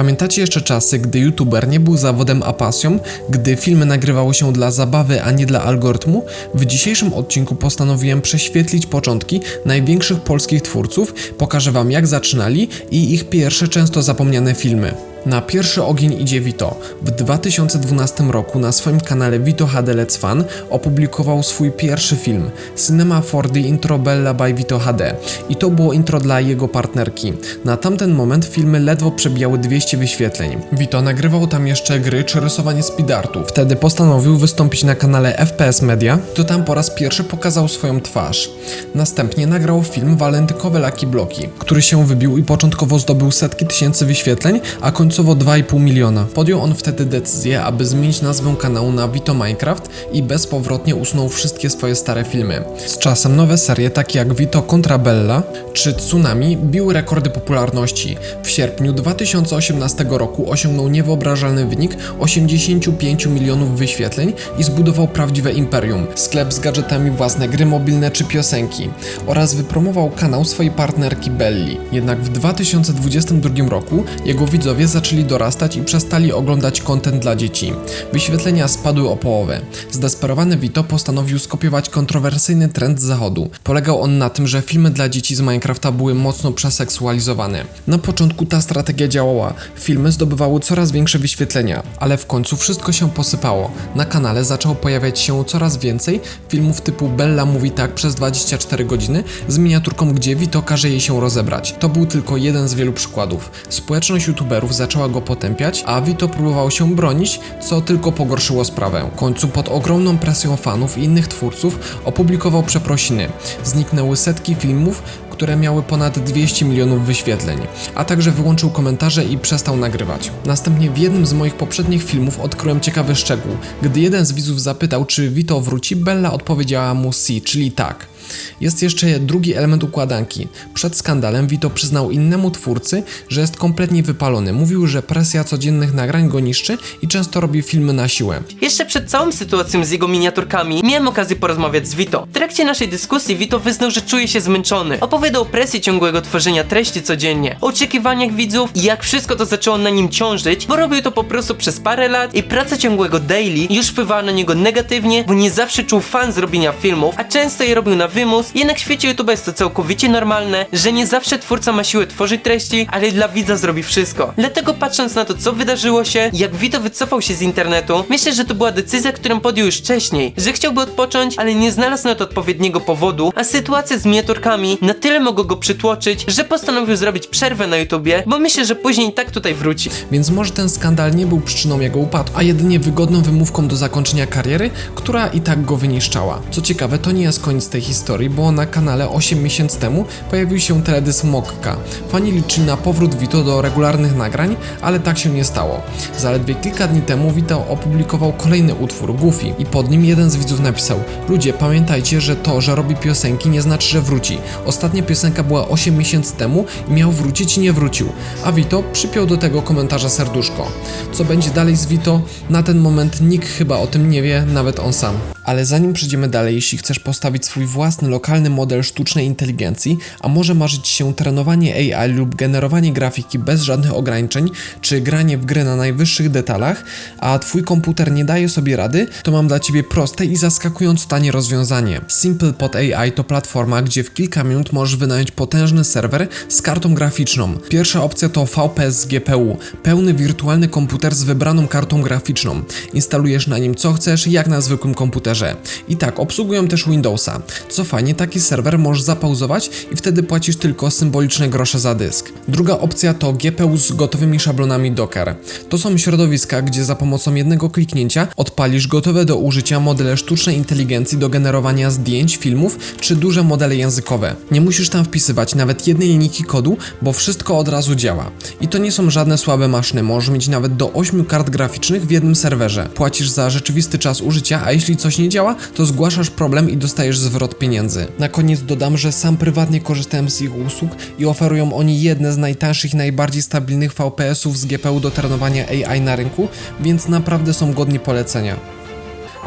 Pamiętacie jeszcze czasy, gdy youtuber nie był zawodem a pasją, gdy filmy nagrywało się dla zabawy, a nie dla algorytmu? W dzisiejszym odcinku postanowiłem prześwietlić początki największych polskich twórców, pokażę wam jak zaczynali i ich pierwsze często zapomniane filmy. Na pierwszy ogień idzie Vito. W 2012 roku na swoim kanale Vito HD Let's Fan opublikował swój pierwszy film Cinema for the Intro Bella by Vito HD i to było intro dla jego partnerki. Na tamten moment filmy ledwo przebijały 200 wyświetleń. Vito nagrywał tam jeszcze gry czy rysowanie speedartu. Wtedy postanowił wystąpić na kanale FPS Media, to tam po raz pierwszy pokazał swoją twarz. Następnie nagrał film Walentynkowe Laki Bloki, który się wybił i początkowo zdobył setki tysięcy wyświetleń, a końcowo 2,5 miliona. Podjął on wtedy decyzję, aby zmienić nazwę kanału na Vito Minecraft i bezpowrotnie usunął wszystkie swoje stare filmy. Z czasem nowe serie takie jak Vito Contra Bella czy Tsunami biły rekordy popularności. W sierpniu 2018 roku osiągnął niewyobrażalny wynik 85 milionów wyświetleń i zbudował prawdziwe imperium. Sklep z gadżetami, własne gry mobilne czy piosenki oraz wypromował kanał swojej partnerki Belli. Jednak w 2022 roku jego widzowie zaczęli dorastać i przestali oglądać content dla dzieci. Wyświetlenia spadły o połowę. Zdesperowany Vito postanowił skopiować kontrowersyjny trend z zachodu. Polegał on na tym, że filmy dla dzieci z Minecrafta były mocno przeseksualizowane. Na początku ta strategia działała. Filmy zdobywały coraz większe wyświetlenia, ale w końcu wszystko się posypało. Na kanale zaczęło pojawiać się coraz więcej filmów typu Bella mówi tak przez 24 godziny z miniaturką, gdzie Vito każe jej się rozebrać. To był tylko jeden z wielu przykładów. Społeczność youtuberów zaczęła go potępiać, a Vito próbował się bronić, co tylko pogorszyło sprawę. W końcu pod ogromną presją fanów i innych twórców opublikował przeprosiny. Zniknęły setki filmów, które miały ponad 200 milionów wyświetleń, a także wyłączył komentarze i przestał nagrywać. Następnie w jednym z moich poprzednich filmów odkryłem ciekawy szczegół. Gdy jeden z widzów zapytał, czy Vito wróci, Bella odpowiedziała mu si, czyli tak. Jest jeszcze drugi element układanki. Przed skandalem Vito przyznał innemu twórcy, że jest kompletnie wypalony. Mówił, że presja codziennych nagrań go niszczy i często robi filmy na siłę. Jeszcze przed całą sytuacją z jego miniaturkami miałem okazję porozmawiać z Vito. W trakcie naszej dyskusji Vito wyznał, że czuje się zmęczony. Opowiadał o presji ciągłego tworzenia treści codziennie, o oczekiwaniach widzów i jak wszystko to zaczęło na nim ciążyć, bo robił to po prostu przez parę lat i praca ciągłego daily już wpływała na niego negatywnie, bo nie zawsze czuł fan zrobienia filmów, a często je robił na wymus. Jednak w świecie YouTube jest to całkowicie normalne, że nie zawsze twórca ma siłę tworzyć treści, ale dla widza zrobi wszystko. Dlatego patrząc na to, co wydarzyło się, jak Vito wycofał się z internetu, myślę, że to była decyzja, którą podjął już wcześniej, że chciałby odpocząć, ale nie znalazł na to odpowiedniego powodu, a sytuacja z miniaturkami na tyle mogła go przytłoczyć, że postanowił zrobić przerwę na YouTubie, bo myślę, że później tak tutaj wróci. Więc może ten skandal nie był przyczyną jego upadku, a jedynie wygodną wymówką do zakończenia kariery, która i tak go wyniszczała. Co ciekawe, to nie jest koniec tej historii, bo na kanale 8 miesięcy temu pojawił się teledysk Mokka. Fani liczyli na powrót Vito do regularnych nagrań, ale tak się nie stało. Zaledwie kilka dni temu Vito opublikował kolejny utwór, Goofy, i pod nim jeden z widzów napisał Ludzie, pamiętajcie, że to, że robi piosenki nie znaczy, że wróci. Ostatnia piosenka była 8 miesięcy temu i miał wrócić i nie wrócił. A Vito przypiął do tego komentarza serduszko. Co będzie dalej z Vito? Na ten moment nikt chyba o tym nie wie, nawet on sam. Ale zanim przejdziemy dalej, jeśli chcesz postawić swój własny lokalny model sztucznej inteligencji, a może marzyć się trenowanie AI lub generowanie grafiki bez żadnych ograniczeń, czy granie w gry na najwyższych detalach, a twój komputer nie daje sobie rady, to mam dla ciebie proste i zaskakująco tanie rozwiązanie. SimplePod AI to platforma, gdzie w kilka minut możesz wynająć potężny serwer z kartą graficzną. Pierwsza opcja to VPS z GPU, pełny wirtualny komputer z wybraną kartą graficzną. Instalujesz na nim co chcesz, jak na zwykłym komputerze. I tak, obsługują też Windowsa. Co fajnie, taki serwer możesz zapauzować i wtedy płacisz tylko symboliczne grosze za dysk. Druga opcja to GPU z gotowymi szablonami Docker. To są środowiska, gdzie za pomocą jednego kliknięcia odpalisz gotowe do użycia modele sztucznej inteligencji do generowania zdjęć, filmów czy duże modele językowe. Nie musisz tam wpisywać nawet jednej linijki kodu, bo wszystko od razu działa. I to nie są żadne słabe maszyny, możesz mieć nawet do 8 kart graficznych w jednym serwerze. Płacisz za rzeczywisty czas użycia, a jeśli coś nie działa, to zgłaszasz problem i dostajesz zwrot pieniędzy. Na koniec dodam, że sam prywatnie korzystałem z ich usług i oferują oni jedne z najtańszych i najbardziej stabilnych VPS-ów z GPU do trenowania AI na rynku, więc naprawdę są godni polecenia.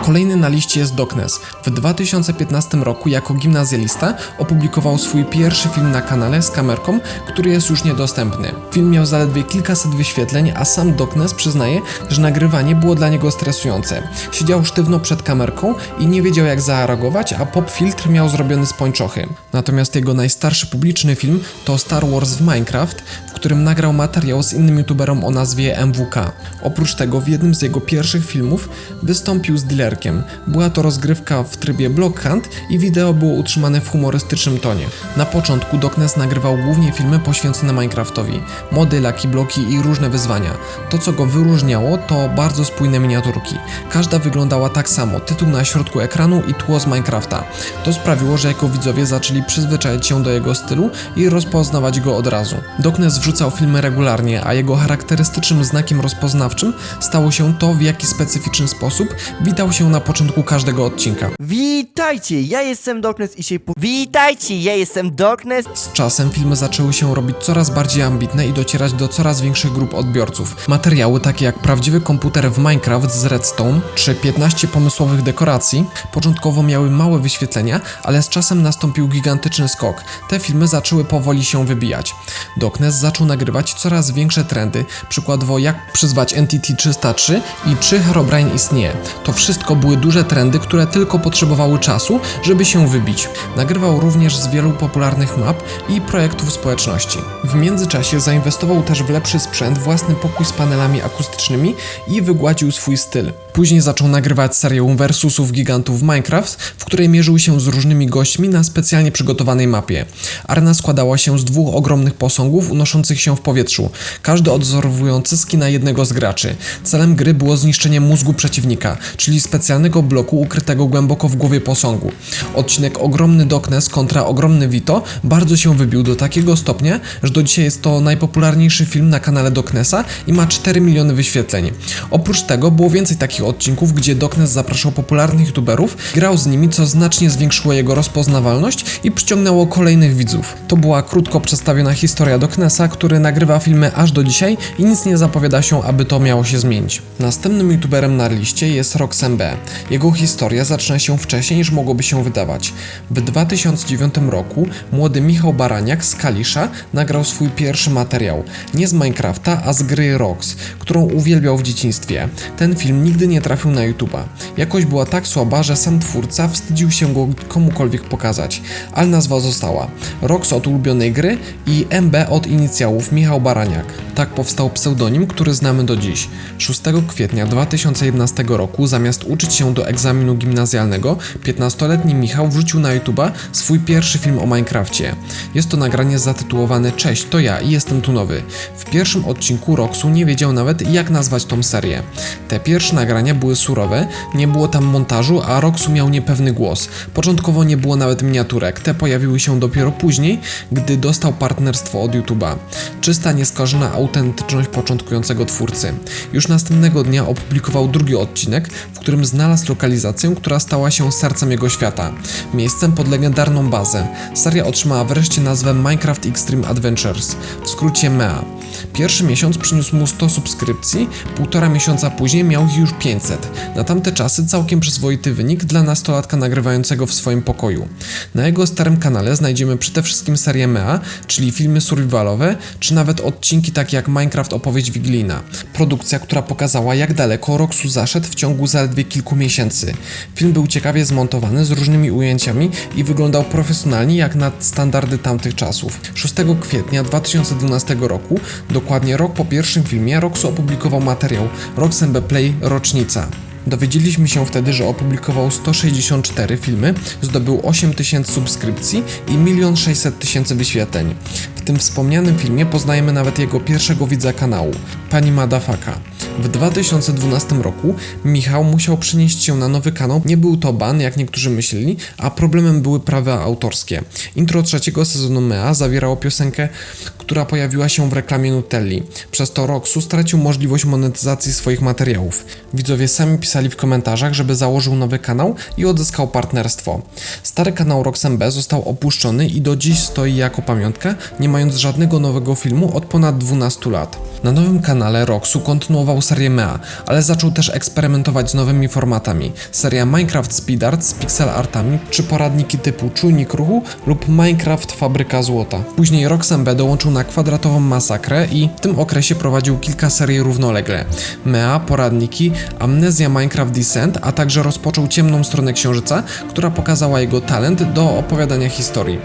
Kolejny na liście jest Doknes. W 2015 roku jako gimnazjalista opublikował swój pierwszy film na kanale z kamerką, który jest już niedostępny. Film miał zaledwie kilkaset wyświetleń, a sam Doknes przyznaje, że nagrywanie było dla niego stresujące. Siedział sztywno przed kamerką i nie wiedział jak zareagować, a pop filtr miał zrobiony z pończochy. Natomiast jego najstarszy publiczny film to Star Wars w Minecraft, którym nagrał materiał z innym youtuberem o nazwie MWK. Oprócz tego w jednym z jego pierwszych filmów wystąpił z dealerkiem. Była to rozgrywka w trybie Block Hunt i wideo było utrzymane w humorystycznym tonie. Na początku Doknes nagrywał głównie filmy poświęcone Minecraftowi, mody, laki bloki i różne wyzwania. To co go wyróżniało to bardzo spójne miniaturki. Każda wyglądała tak samo, tytuł na środku ekranu i tło z Minecrafta. To sprawiło, że jako widzowie zaczęli przyzwyczaić się do jego stylu i rozpoznawać go od razu. Doknes wrzucał filmy regularnie, a jego charakterystycznym znakiem rozpoznawczym stało się to, w jaki specyficzny sposób witał się na początku każdego odcinka. Witajcie, ja jestem Darkness i się po... Witajcie, ja jestem Darkness. Z czasem filmy zaczęły się robić coraz bardziej ambitne i docierać do coraz większych grup odbiorców. Materiały takie jak prawdziwy komputer w Minecraft z Redstone czy 15 pomysłowych dekoracji początkowo miały małe wyświetlenia, ale z czasem nastąpił gigantyczny skok. Te filmy zaczęły powoli się wybijać. Doknes zaczął nagrywać coraz większe trendy, przykładowo jak przyzwać Entity 303 i czy Herobrine istnieje. To wszystko były duże trendy, które tylko potrzebowały czasu, żeby się wybić. Nagrywał również z wielu popularnych map i projektów społeczności. W międzyczasie zainwestował też w lepszy sprzęt, własny pokój z panelami akustycznymi i wygładził swój styl. Później zaczął nagrywać serię versusów gigantów Minecraft, w której mierzył się z różnymi gośćmi na specjalnie przygotowanej mapie. Arena składała się z dwóch ogromnych posągów unoszących się w powietrzu, każdy odzorowujący skina jednego z graczy. Celem gry było zniszczenie mózgu przeciwnika, czyli specjalnego bloku ukrytego głęboko w głowie posągu. Odcinek Ogromny Doknes kontra Ogromny Vito bardzo się wybił do takiego stopnia, że do dzisiaj jest to najpopularniejszy film na kanale Doknesa i ma 4 miliony wyświetleń. Oprócz tego było więcej takich odcinków, gdzie Doknes zapraszał popularnych youtuberów, grał z nimi, co znacznie zwiększyło jego rozpoznawalność i przyciągnęło kolejnych widzów. To była krótko przedstawiona historia Doknesa, który nagrywa filmy aż do dzisiaj i nic nie zapowiada się, aby to miało się zmienić. Następnym youtuberem na liście jest Roxem B. Jego historia zaczyna się wcześniej niż mogłoby się wydawać. W 2009 roku młody Michał Baraniak z Kalisza nagrał swój pierwszy materiał. Nie z Minecrafta, a z gry Rox, którą uwielbiał w dzieciństwie. Ten film nigdy nie trafił na YouTube'a. Jakość była tak słaba, że sam twórca wstydził się go komukolwiek pokazać, ale nazwa została. Rox od ulubionej gry i MB od inicjałów Michał Baraniak. Tak powstał pseudonim, który znamy do dziś. 6 kwietnia 2011 roku, zamiast uczyć się do egzaminu gimnazjalnego, 15-letni Michał wrzucił na YouTube'a swój pierwszy film o Minecrafcie. Jest to nagranie zatytułowane Cześć, to ja i jestem tu nowy. W pierwszym odcinku Roxu nie wiedział nawet jak nazwać tą serię. Te pierwsze nagrania były surowe, nie było tam montażu, a Roxu miał niepewny głos. Początkowo nie było nawet miniaturek, te pojawiły się dopiero później, gdy dostał partnerstwo od YouTube'a. Czysta, nieskażona autentyczność początkującego twórcy. Już następnego dnia opublikował drugi odcinek, w którym znalazł lokalizację, która stała się sercem jego świata. Miejscem pod legendarną bazę. Seria otrzymała wreszcie nazwę Minecraft Extreme Adventures, w skrócie MEA. Pierwszy miesiąc przyniósł mu 100 subskrypcji, półtora miesiąca później miał ich już 500. Na tamte czasy całkiem przyzwoity wynik dla nastolatka nagrywającego w swoim pokoju. Na jego starym kanale znajdziemy przede wszystkim serię MEA, czyli filmy survivalowe, czy nawet odcinki takie jak Minecraft Opowieść Wigilijna. Produkcja, która pokazała jak daleko Roxu zaszedł w ciągu zaledwie kilku miesięcy. Film był ciekawie zmontowany z różnymi ujęciami i wyglądał profesjonalnie jak na standardy tamtych czasów. 6 kwietnia 2012 roku, dokładnie rok po pierwszym filmie, Roxu opublikował materiał Roxen Play Rocznica. Dowiedzieliśmy się wtedy, że opublikował 164 filmy, zdobył 8000 subskrypcji i 1 600 tysięcy wyświetleń. W tym wspomnianym filmie poznajemy nawet jego pierwszego widza kanału, pani Madafaka. W 2012 roku Michał musiał przenieść się na nowy kanał. Nie był to ban, jak niektórzy myśleli, a problemem były prawa autorskie. Intro trzeciego sezonu MEA zawierało piosenkę, która pojawiła się w reklamie Nutelli. Przez to Roxu stracił możliwość monetyzacji swoich materiałów. Widzowie sami pisali w komentarzach, żeby założył nowy kanał i odzyskał partnerstwo. Stary kanał Roxembe został opuszczony i do dziś stoi jako pamiątka, nie mając żadnego nowego filmu od ponad 12 lat. Na nowym kanale Roxu kontynuował serię Mea, ale zaczął też eksperymentować z nowymi formatami. Seria Minecraft Speed Art z pixel artami, czy poradniki typu Czujnik Ruchu lub Minecraft Fabryka Złota. Później Roxembe dołączył na kwadratową masakrę i w tym okresie prowadził kilka serii równolegle. Mea, poradniki, Amnezja Minecraft Descent, a także rozpoczął ciemną stronę księżyca, która pokazała jego talent do opowiadania historii.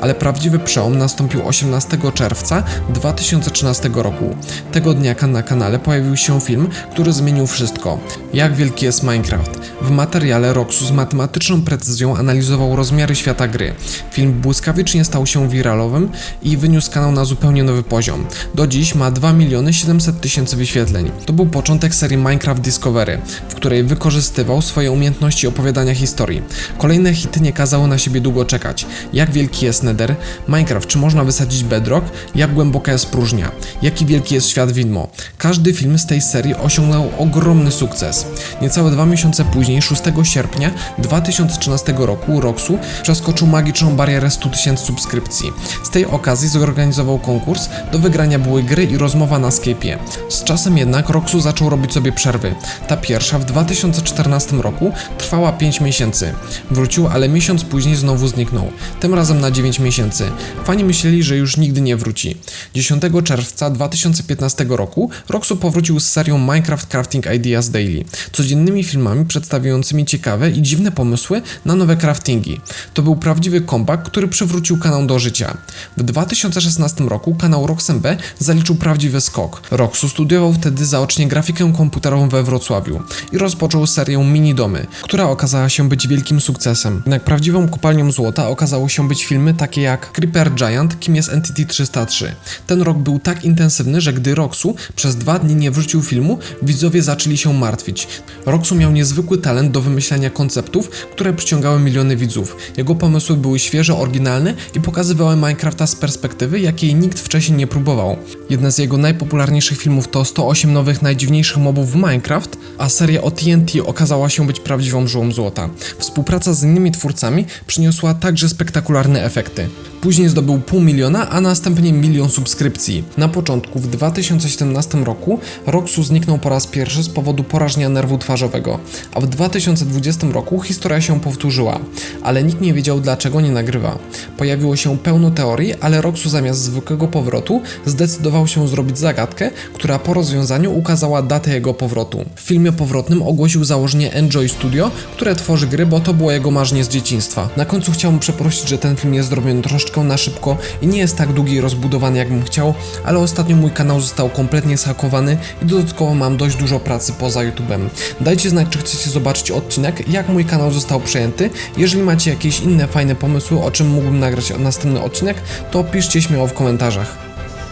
Ale prawdziwy przełom nastąpił 18 czerwca 2013 roku. Tego dnia na kanale pojawił się film, który zmienił wszystko. Jak wielki jest Minecraft? W materiale Roxu z matematyczną precyzją analizował rozmiary świata gry. Film błyskawicznie stał się wiralowym i wyniósł kanał na zupełnie nowy poziom. Do dziś ma 2 miliony 700 tysięcy wyświetleń. To był początek serii Minecraft Discovery, w której wykorzystywał swoje umiejętności opowiadania historii. Kolejne hity nie kazały na siebie długo czekać. Jak wielki jest Nether? Minecraft, czy można wysadzić bedrock? Jak głęboka jest próżnia? Jaki wielki jest świat widmo? Każdy film z tej serii osiągnął ogromny sukces. Niecałe dwa miesiące później, 6 sierpnia 2013 roku, Roxu przeskoczył magiczną barierę 100 tysięcy subskrypcji. Z tej okazji zorganizował konkurs, do wygrania były gry i rozmowa na Skype'ie. Z czasem jednak Roxu zaczął robić sobie przerwy. Ta pierwsza w 2014 roku trwała 5 miesięcy. Wrócił, ale miesiąc później znowu zniknął. Tym razem na 9 miesięcy. Fani myśleli, że już nigdy nie wróci. 10 czerwca 2015 roku Roxu powrócił z serią Minecraft Crafting Ideas Daily, codziennymi filmami przedstawiającymi ciekawe i dziwne pomysły na nowe craftingi. To był prawdziwy comeback, który przywrócił kanał do życia. W 2016 roku kanał Roxembe zaliczył prawdziwy skok. Roxu studiował wtedy zaocznie grafikę komputerową we Wrocławiu i rozpoczął serię Mini Domy, która okazała się być wielkim sukcesem. Jednak prawdziwą kopalnią złota okazało się być filmy takie jak Creeper Giant, kim jest Entity 303. Ten rok był tak intensywny, że gdy Roxu przez dwa dni nie wrzucił filmu, widzowie zaczęli się martwić. Roxu miał niezwykły talent do wymyślania konceptów, które przyciągały miliony widzów. Jego pomysły były świeże, oryginalne i pokazywały Minecrafta z perspektywy, jakiej nikt wcześniej nie próbował. Jedna z jego najpopularniejszych filmów to 108 nowych najdziwniejszych mobów w Minecraft, a seria o TNT okazała się być prawdziwą żyłą złota. Współpraca z innymi twórcami przyniosła także spektakularne efekty. Później zdobył pół miliona, a następnie milion subskrypcji. Na początku, w 2017 roku, Roxu zniknął po raz pierwszy z powodu porażenia nerwu twarzowego, a w 2020 roku historia się powtórzyła, ale nikt nie wiedział dlaczego nie nagrywa. Pojawiło się pełno teorii, ale Roxu zamiast zwykłego powrotu zdecydował się zrobić zagadkę, która po rozwiązaniu ukazała datę jego powrotu. W filmie powrotnym ogłosił założenie Enjoy Studio, które tworzy gry, bo to było jego marzenie z dzieciństwa. Na końcu chciałbym przeprosić, że ten film jest zrobiony troszeczkę na szybko i nie jest tak długi i rozbudowany jakbym chciał, ale ostatnio mój kanał został kompletnie zhakowany i dodatkowo mam dość dużo pracy poza YouTube'em. Dajcie znać, czy chcecie zobaczyć odcinek, jak mój kanał został przejęty. Jeżeli macie jakieś inne fajne pomysły, o czym mógłbym nagrać następny odcinek, to piszcie śmiało w komentarzach.